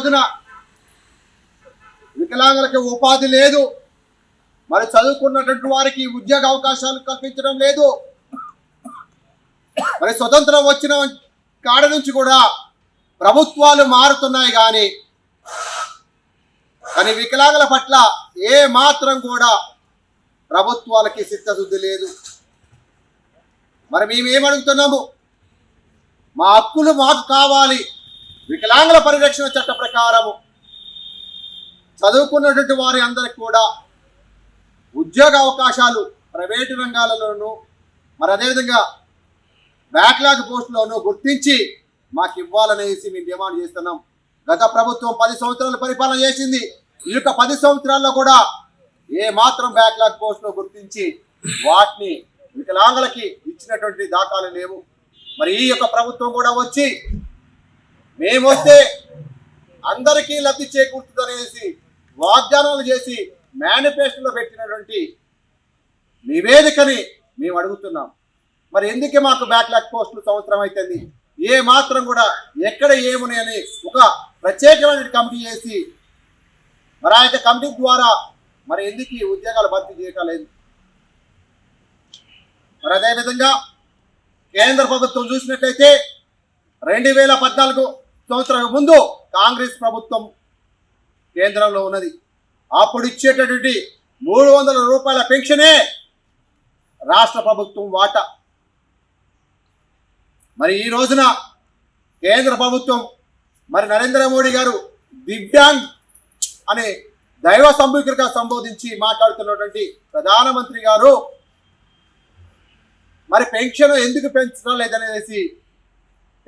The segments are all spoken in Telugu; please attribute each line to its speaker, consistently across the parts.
Speaker 1: రోజున వికలాంగులకి ఉపాధి లేదు. మరి చదువుకున్నటువంటి వారికి ఉద్యోగ అవకాశాలు కల్పించడం లేదు. మరి స్వతంత్రం వచ్చిన కాడ నుంచి కూడా ప్రభుత్వాలు మారుతున్నాయి కానీ కానీ వికలాంగుల పట్ల ఏ మాత్రం కూడా ప్రభుత్వాలకి చిత్తశుద్ధి లేదు. మరి మేమేమడుగుతున్నాము? మా హక్కులు మాకు కావాలి. వికలాంగుల పరిరక్షణ చట్ట ప్రకారము చదువుకున్నటువంటి వారి అందరికి కూడా ఉద్యోగ అవకాశాలు ప్రైవేటు రంగాలలోనూ మరి అదేవిధంగా బ్యాక్లాగ్ పోస్టులోనూ గుర్తించి మాకు ఇవ్వాలనేసి మేము డిమాండ్ చేస్తున్నాం. గత ప్రభుత్వం పది సంవత్సరాలు పరిపాలన చేసింది. ఈ యొక్క పది సంవత్సరాల్లో కూడా ఏ మాత్రం బ్యాక్లాగ్ పోస్టులో గుర్తించి వాటిని వికలాంగులకి ఇచ్చినటువంటి దాఖలు లేవు. మరి ఈ యొక్క ప్రభుత్వం కూడా వచ్చి మేము వస్తే అందరికీ లబ్ధి చేకూరుతుందనేసి వాగ్దానాలు చేసి మేనిఫెస్టోలో పెట్టినటువంటి నివేదికని మేము అడుగుతున్నాం మరి ఎందుకే మాకు బ్యాక్లాగ్ పోస్టులు సంవత్సరం అవుతుంది ఏ మాత్రం కూడా ఎక్కడ ఏమున్నాయని ఒక ప్రత్యేకమైన కమిటీ చేసి మరి ఆ యొక్క కమిటీ ద్వారా మరి ఎందుకు ఈ ఉద్యోగాలు భర్తీ చేయగలేదు మరి అదేవిధంగా కేంద్ర ప్రభుత్వం చూసినట్లయితే రెండు వేల పద్నాలుగు సంవత్సరాల ముందు కాంగ్రెస్ ప్రభుత్వం కేంద్రంలో ఉన్నది. అప్పుడు ఇచ్చేటటువంటి మూడు వందల రూపాయల పెన్షనే రాష్ట్ర ప్రభుత్వం వాటా. మరి ఈ రోజున కేంద్ర ప్రభుత్వం మరి నరేంద్ర మోడీ గారు దివ్యాంగ్ అనే దైవ సంబూకరిగా సంబోధించి మాట్లాడుతున్నటువంటి ప్రధానమంత్రి గారు మరి పెన్షన్ ఎందుకు పెంచడం లేదనేసి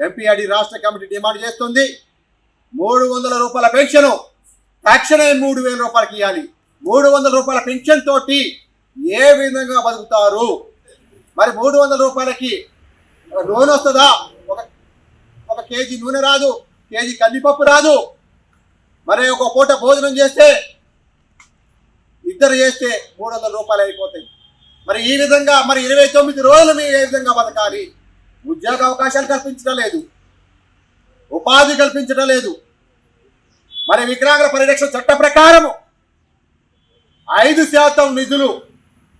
Speaker 1: ఎంపీఆర్డి రాష్ట్ర కమిటీ డిమాండ్ చేస్తుంది. మూడు వందల రూపాయల పెన్షన్ తక్షణమే మూడు వేల రూపాయలకి ఇవ్వాలి. మూడు వందల రూపాయల పెన్షన్ తోటి ఏ విధంగా బతుకుతారు? మరి మూడు వందల రూపాయలకి నూనె వస్తుందా? ఒక ఒక కేజీ నూనె రాదు కేజీ కందిపప్పు రాదు. మరి ఒక పూట భోజనం చేస్తే ఇద్దరు చేస్తే మూడు వందల రూపాయలు అయిపోతాయి. మరి ఈ విధంగా మరి ఇరవై తొమ్మిది రోజులు మీరు ఏ విధంగా బతకాలి? ఉద్యోగ అవకాశాలు కల్పించడం లేదు. ఉపాధి కల్పించడం లేదు. మరి వికలాంగుల పరిరక్షణ చట్ట ప్రకారము ఐదు శాతం నిధులు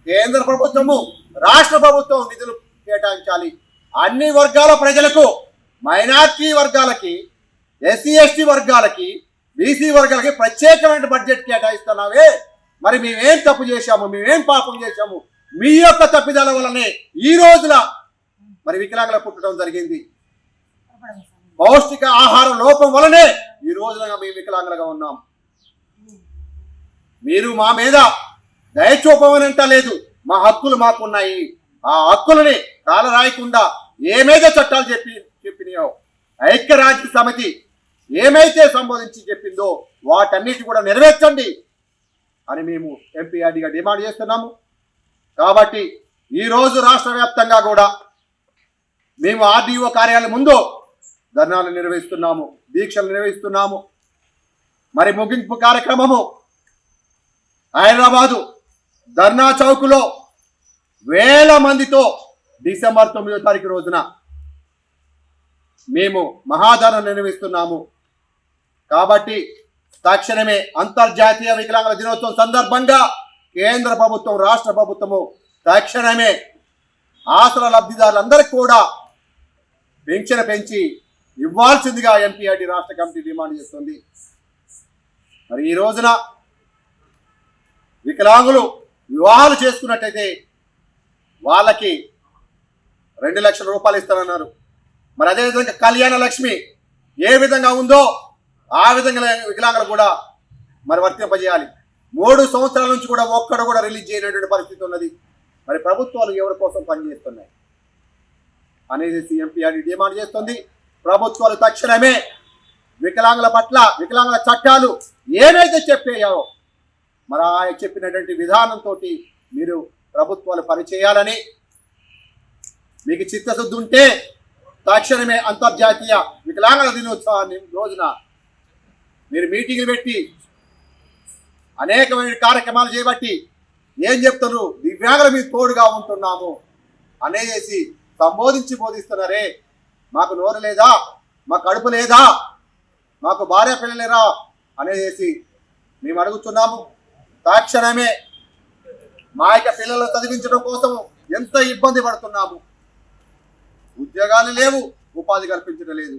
Speaker 1: కేంద్ర ప్రభుత్వము రాష్ట్ర ప్రభుత్వం నిధులు కేటాయించాలి. అన్ని వర్గాల ప్రజలకు మైనార్టీ వర్గాలకి ఎస్సీ ఎస్టీ వర్గాలకి బీసీ వర్గాలకి ప్రత్యేకమైన బడ్జెట్ కేటాయిస్తున్నావే. మరి మేమేం తప్పు చేశాము? మేమేం పాపం చేశాము? మీ యొక్క తప్పిదల వల్లనే ఈ రోజున మరి వికలాంగులు పుట్టడం జరిగింది. పౌష్టిక ఆహార లోపం వలనే ఈ రోజున మేము వికలాంగులుగా ఉన్నాం. మీరు మా మీద దయచూపమని లేదు. మా హక్కులు మాకున్నాయి. ఆ హక్కులని కాలరాయకుండా ఏమైతే చట్టాలు చెప్పి చెప్పినాయో ఐక్యరాజ్య సమితి ఏమైతే సంబోధించి చెప్పిందో వాటన్నిటి కూడా నెరవేర్చండి అని మేము ఎంపీఆర్డీగా డిమాండ్ చేస్తున్నాము. కాబట్టి ఈరోజు రాష్ట్ర వ్యాప్తంగా కూడా మేము ఆర్డీఓ కార్యాలయం ముందు ధర్నాలు నిర్వహిస్తున్నాము దీక్షలు నిర్వహిస్తున్నాము. మరి ముగింపు కార్యక్రమము హైదరాబాదు ధర్నా చౌక్లో వేల మందితో డిసెంబర్ తొమ్మిదో తారీఖు రోజున మేము మహాధరణ నిర్వహిస్తున్నాము. కాబట్టి తక్షణమే అంతర్జాతీయ వికలాంగుల దినోత్సవం సందర్భంగా కేంద్ర ప్రభుత్వం రాష్ట్ర ప్రభుత్వము తక్షణమే ఆసరా లబ్ధిదారులందరికీ కూడా పెన్షన్ పెంచి ఇవ్వాల్సిందిగా ఎంపీఆర్డి రాష్ట్ర కమిటీ డిమాండ్ చేస్తుంది. మరి ఈ రోజున వికలాంగులు వివాహాలు చేసుకున్నట్టయితే వాళ్ళకి రెండు లక్షల రూపాయలు ఇస్తానన్నారు. మరి అదేవిధంగా కళ్యాణ లక్ష్మి ఏ విధంగా ఉందో ఆ విధంగా వికలాంగులు కూడా మరి వర్తింపజేయాలి. మూడు సంవత్సరాల నుంచి కూడా ఒక్కడు కూడా రిలీజ్ చేయనటువంటి పరిస్థితి ఉన్నది. మరి ప్రభుత్వాలు ఎవరి కోసం పనిచేస్తున్నాయి? అనేది ఎంపీఆర్డి డిమాండ్ చేస్తుంది. ప్రభుత్వాలు తక్షణమే వికలాంగుల పట్ల వికలాంగుల చట్టాలు ఏవైతే చెప్పాయో మరి ఆయన చెప్పినటువంటి విధానంతో మీరు ప్రభుత్వాలు పనిచేయాలని మీకు చిత్తశుద్ధి ఉంటే తక్షణమే అంతర్జాతీయ వికలాంగుల దినోత్సవాన్ని రోజున మీరు మీటింగ్లు పెట్టి అనేకమైన కార్యక్రమాలు చేపట్టి ఏం చెప్తారు దివ్యాంగుల మీద తోడుగా ఉంటున్నాము అనేసి సంబోధించి బోధిస్తున్నారే? మాకు నోరు లేదా? మా కడుపు లేదా? మాకు భార్య పిల్లలేరా? అనేసి మేము అడుగుతున్నాము తక్షణమే మా యొక్క పిల్లలు చదివించడం కోసం ఎంత ఇబ్బంది పడుతున్నాము. ఉద్యోగాలు లేవు ఉపాధి కల్పించడం లేదు.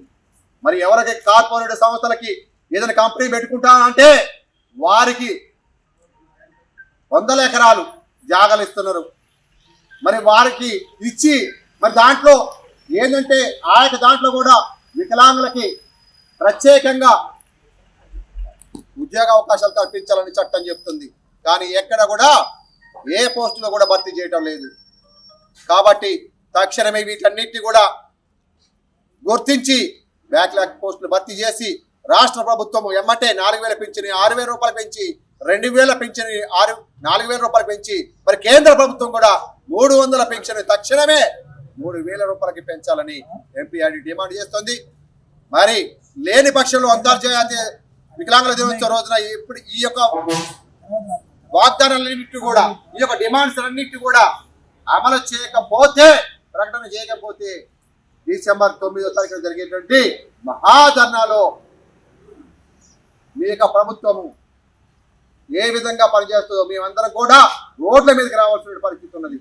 Speaker 1: మరి ఎవరికి కార్పొరేట్ సంస్థలకి ఏదైనా కంపెనీ పెట్టుకుంటా అంటే వారికి వందల ఎకరాలు జాగలు ఇస్తున్నారు. మరి వారికి ఇచ్చి మరి దాంట్లో ఏంటంటే ఆ యొక్క దాంట్లో కూడా వికలాంగులకి ప్రత్యేకంగా ఉద్యోగ అవకాశాలు కల్పించాలని చట్టం చెప్తుంది. కానీ ఎక్కడ కూడా ఏ పోస్టులో కూడా భర్తీ చేయటం లేదు. కాబట్టి తక్షణమే వీటన్నిటిని కూడా గుర్తించి బ్యాక్లాగ్ పోస్టులు భర్తీ చేసి రాష్ట్ర ప్రభుత్వం ఎమ్మటే నాలుగు వేల పెంచిని ఆరు వేల రూపాయలు పెంచి రెండు వేల పెంచిని ఆరు నాలుగు వేల రూపాయలు పెంచి మరి కేంద్ర ప్రభుత్వం కూడా మూడు వందల పెన్షన్ తక్షణమే మూడు వేల రూపాయలకి పెంచాలని ఎంపీఆర్డి డిమాండ్ చేస్తుంది. మరి లేని పక్షంలో అంతర్జాతీయ వికలాంగుల దినోత్సవ రోజున ఇప్పుడు ఈ యొక్క వాగ్దానాలన్నింటి కూడా ఈ యొక్క డిమాండ్స్ అన్నింటి కూడా అమలు చేయకపోతే ప్రకటన చేయకపోతే డిసెంబర్ తొమ్మిదో తారీఖున జరిగేటువంటి మహాధర్నాలో మీ యొక్క ప్రభుత్వము ఏ విధంగా పనిచేస్తుందో మేమందరం కూడా రోడ్ల మీదకి రావాల్సిన పరిస్థితి ఉన్నది.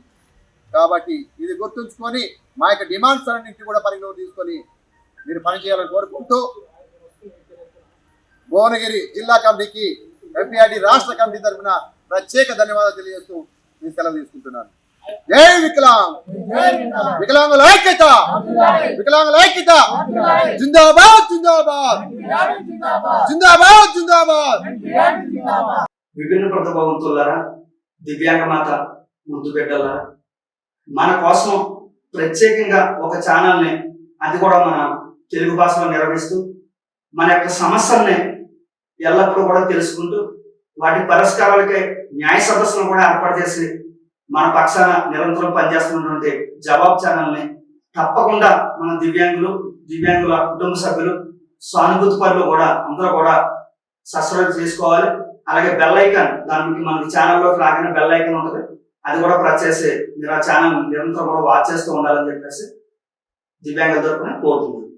Speaker 1: కాబట్టి ఇది గుర్తుంచుకొని మా యొక్క డిమాండ్స్ అన్నింటినీ కూడా పరిగణలో తీసుకొని మీరు పనిచేయాలని కోరుకుంటూ భువనగిరి జిల్లా కమిటీకి ఎంపీఆర్డి రాష్ట్ర కమిటీ తరఫున ప్రత్యేక ధన్యవాదాలు తెలియజేస్తూ నేను సెలవు తీసుకుంటున్నాను. జై వికలాంగ్! వికలాంగుల ఐక్యత! వికలాంగుల ఐక్యత! జిందాబాద్ జిందాబాద్! జిందాబాద్ జిందాబాద్!
Speaker 2: విభిన్న ప్రతిభావంతులారా దివ్యాంగ మాత ముద్దు బిడ్డలారా మన కోసం ప్రత్యేకంగా ఒక ఛానల్ని అది కూడా మన తెలుగు భాషలో నిర్వహిస్తూ మన యొక్క సమస్యల్ని ఎల్లప్పుడూ కూడా తెలుసుకుంటూ వాటి పరిష్కారాలకే న్యాయ సదస్సును కూడా ఏర్పాటు చేసి మన పక్షాన నిరంతరం పనిచేస్తున్నటువంటి జవాబ్ ఛానల్ని తప్పకుండా మన దివ్యాంగులు దివ్యాంగుల కుటుంబ సభ్యులు సానుభూతి పనులు కూడా అందరూ కూడా సబ్స్క్రైబ్ చేసుకోవాలి. అలాగే బెల్ ఐకాన్ దానికి మనకి ఛానల్లోకి రాగానే బెల్ ఐకాన్ ఉంటుంది. అది కూడా ప్రెస్ చేసి మీరు ఆ ఛానల్ నిరంతరం కూడా వాచ్ చేస్తూ ఉండాలని చెప్పేసి దివ్యాంగుల తరపున కోరుతున్నాను.